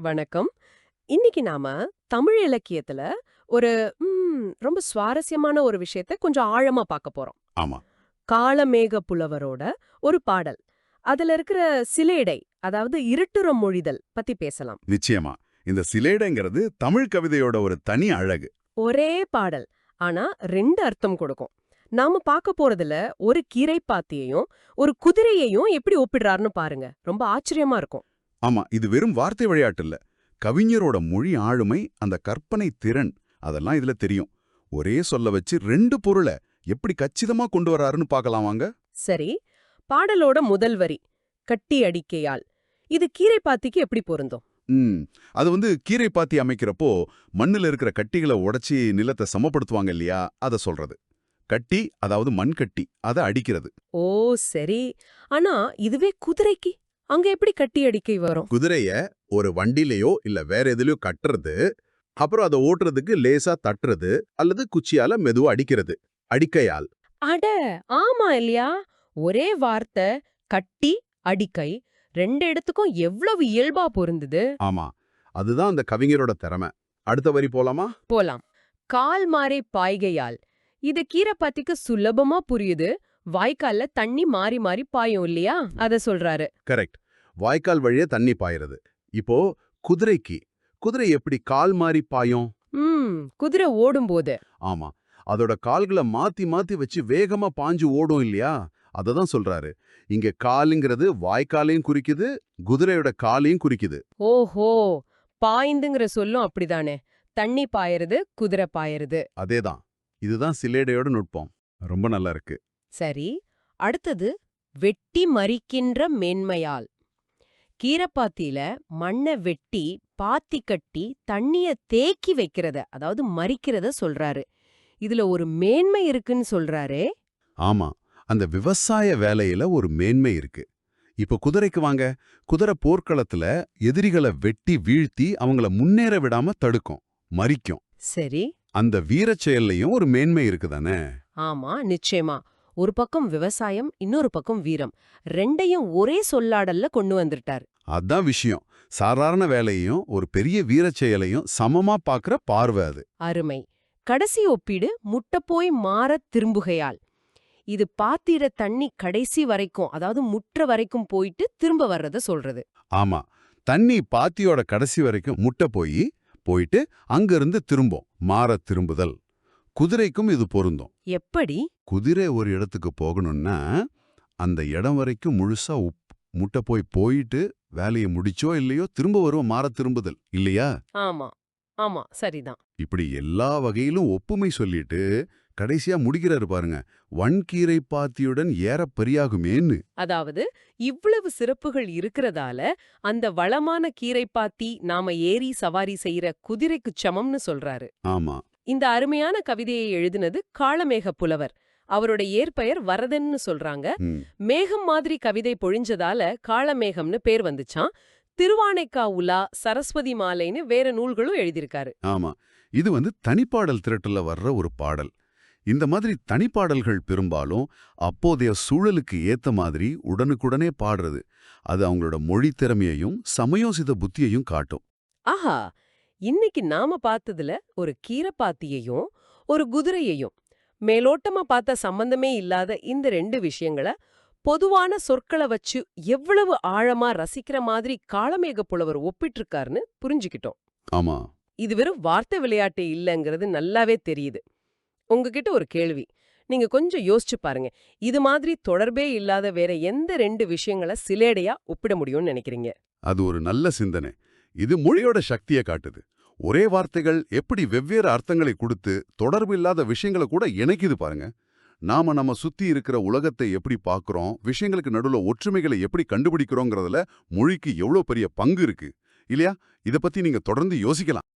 வணக்கம். இன்னைக்கு நாம தமிழ் இலக்கியத்துல ஒரு ம், ரொம்ப சுவாரஸ்யமான ஒரு விஷயத்த கொஞ்சம் ஆழமா பார்க்க போறோம். ஆமா. காளமேக புலவரோட ஒரு பாடல். அதுல இருக்கிற சிலேடை அதாவது இருட்டுறம் மொழிதல் பத்தி பேசலாம். நிச்சயமா. இந்த சிலேடைங்கிறது தமிழ் கவிதையோட ஒரு தனி அழகு. ஒரே பாடல் ஆனா ரெண்டு அர்த்தம் கொடுக்கும். நாம பார்க்க போறதுல ஒரு கீரைப்பாத்தியையும் ஒரு குதிரையையும் எப்படி ஒப்பிடுறாருன்னு பாருங்க. ரொம்ப ஆச்சரியமா இருக்கும். ஆமா இது வெறும் வார்த்தை விளையாட்டு இல்ல. கவிஞரோட மொழி ஆளுமை அந்த கற்பனை திறன் அதெல்லாம் இதுல தெரியும். ஒரே சொல்ல வச்சு ரெண்டு பொருளை எப்படி கச்சிதமா கொண்டு வராருன்னு பார்க்கலாம் வாங்க. சரி பாடலோட முதல் வரி கட்டி அடிக்கையால். இது கீரைப்பாத்திக்கு எப்படி பொருந்தும்? ம் அது வந்து கீரை பாத்தி அமைக்கிறப்போ மண்ணுல இருக்கிற கட்டிகளை உடைச்சி நிலத்தை சமப்படுத்துவாங்க இல்லையா? அத சொல்றது. கட்டி அதாவது மண் கட்டி அதை அடிக்கிறது. ஓ சரி. ஆனா இதுவே குதிரைக்கு? அங்க எப்படி கட்டி அடிக்கை வரும்? குதிரைய ஒரு வண்டிலேயோ இல்ல வேற எதுலயோ கட்டுறது அப்புறம் அதை ஓட்டுறதுக்கு லேசா தட்டுறது அல்லது குச்சியால மெதுவா அடிக்கிறது அடிக்கையால். அட ஆமா இல்லையா? ஒரே வார்த்தை கட்டி அடிக்கை ரெண்டு இடத்துக்கும் எவ்வளவு இயல்பா பொருந்துது? ஆமா அதுதான் அந்த கவிஞரோட திறமை. அடுத்த வரி போலாமா? போலாம். கால் மாறி பாய்கையால். இது கீரைப்பாத்திக்கு சுலபமா புரியுது. வாய்க்கால்ல தண்ணி மாறி மாறி பாயும் இல்லையா? அத சொல்றாரு. கரெக்ட். வாய்க்கால் வழியே தண்ணி பாயிறது. இப்போ குதிரைக்கு குதிரை எப்படி கால் மாறி பாயும்? ம் குதிரை ஓடும்போது. ஆமா. அதோட கால்களை மாத்தி மாத்தி வச்சு வேகமா பாஞ்சு ஓடும் இல்லையா? அததான் சொல்றாரு. இங்க காலுங்கிறது வாய்க்காலையும் குறிக்குது குதிரையோட காலையும் குறிக்குது. ஓஹோ! பாய்ந்துங்கிற சொல்லும் அப்படிதானே. தண்ணி பாயறது குதிரை பாயறது. அதேதான். இதுதான் சிலேடையோட நுட்பம். ரொம்ப நல்லா இருக்கு. சரி அடுத்தது வெட்டி மறிக்கின்ற மேன்மையால். கீரைப்பாத்தியில மண்ணை வெட்டி பாத்தி கட்டி தண்ணிய தேக்கி வைக்கிறத அதாவது மறிக்கிறத சொல்றாரு. இதுல ஒரு மேன்மை இருக்குன்னு சொல்றாரே. ஆமா அந்த விவசாய வேலையில ஒரு மேன்மை இருக்கு. இப்ப குதிரைக்கு வாங்க குதிரை போர்க்களத்துல எதிரிகளை வெட்டி வீழ்த்தி அவங்கள முன்னேற விடாம தடுக்கும் மறிக்கும். சரி. அந்த வீரச் செயல்லையும் ஒரு மேன்மை இருக்குதானே? ஆமா நிச்சயமா. ஒரு பக்கம் விவசாயம் இன்னொரு பக்கம் வீரம். ரெண்டையும் ஒரே சொல்லாடல்ல கொண்டு வந்துட்டார். அதான் விஷயம். சாதாரண வேலையையும் ஒரு பெரிய வீரச் செயலையும் சமமா பாக்குற பார்வை அது. அருமை. கடைசி ஒப்பீடு முட்டை போய் மாறத் திரும்புகையால். இது பாத்திர தண்ணி கடைசி வரைக்கும் அதாவது முற்ற வரைக்கும் போயிட்டு திரும்ப வர்றத சொல்றது. ஆமா. தண்ணி பாத்தியோட கடைசி வரைக்கும் முட்டை போய் போயிட்டு அங்கிருந்து திரும்பும். மாற திரும்புதல். குதிரைக்கும் இது பொருந்தும். எப்படி? குதிரை ஒரு இடத்துக்கு போகணும்னா அந்த இடம் வரைக்கும் முழுசா உப் முட்டை போய் போயிட்டு வேலையை முடிச்சோ இல்லையோ திரும்ப வரும் மாற திரும்புதல் இல்லையா? ஆமா ஆமா சரிதான். இப்படி எல்லா வகையிலும் ஒப்புமை சொல்லிட்டு கடைசியா முடிக்கிறாரு பாருங்க வன்கீரை பாத்தியுடன் ஏற பெரியாகுமேன்னு. அதாவது இவ்வளவு சிறப்புகள் இருக்கிறதால அந்த வளமான கீரைப்பாத்தி நாம ஏறி சவாரி செய்யற குதிரைக்குச் சமம்னு சொல்றாரு. ஆமா. இந்த அருமையான கவிதையை எழுதினது காளமேக புலவர். அவரோட ஏற்பெயர் வரதன்னு சொல்றாங்க. மேகம் மாதிரி கவிதை பொழிஞ்சதால காளமேகம்னு பேர் வந்துச்சாம். திருவானைக்கா உலா சரஸ்வதி மாலைன்னு வேற நூல்களும் எழுதியிருக்காரு. ஆமா. இது வந்து தனிப்பாடல் திரட்டுல வர்ற ஒரு பாடல். இந்த மாதிரி தனிப்பாடல்கள் பெரும்பாலும் அப்போதைய சூழலுக்கு ஏத்த மாதிரி உடனுக்குடனே பாடுறது. அது அவங்களோட மொழி திறமையையும் சமயோசித புத்தியையும் காட்டும். ஆஹா! இன்னைக்கு நாம பார்த்ததுல ஒரு கீரைப்பாத்தியையும் ஒரு குதிரையையும் மேலோட்டமா பார்த்த சம்பந்தமே இல்லாத இந்த ரெண்டு விஷயங்கள பொதுவான சொற்களை வச்சு எவ்வளவு ஆழமா ரசிக்கிற மாதிரி காளமேக புலவர் ஒப்பிட்டிருக்காருன்னு புரிஞ்சுக்கிட்டோம். ஆமா. இது வெறும் வார்த்தை விளையாட்டு இல்லைங்கிறது நல்லாவே தெரியுது. உங்ககிட்ட ஒரு கேள்வி. நீங்க கொஞ்சம் யோசிச்சு பாருங்க. இது மாதிரி தொடர்பே இல்லாத வேற எந்த ரெண்டு விஷயங்களை சிலேடையா ஒப்பிட முடியும்னு நினைக்கிறீங்க? அது ஒரு நல்ல சிந்தனை. இது மொழியோட சக்தியை காட்டுது. ஒரே வார்த்தைகள் எப்படி வெவ்வேறு அர்த்தங்களை கொடுத்து தொடர்பு இல்லாத விஷயங்களை கூட இணைக்குது பாருங்க. நாம நம்ம சுத்தி இருக்கிற உலகத்தை எப்படி பார்க்குறோம் விஷயங்களுக்கு நடுவுல ஒற்றுமைகளை எப்படி கண்டுபிடிக்கிறோங்கிறதுல மொழிக்கு எவ்வளோ பெரிய பங்கு இருக்கு. இல்லையா? இத பத்தி நீங்க தொடர்ந்து யோசிக்கலாம்.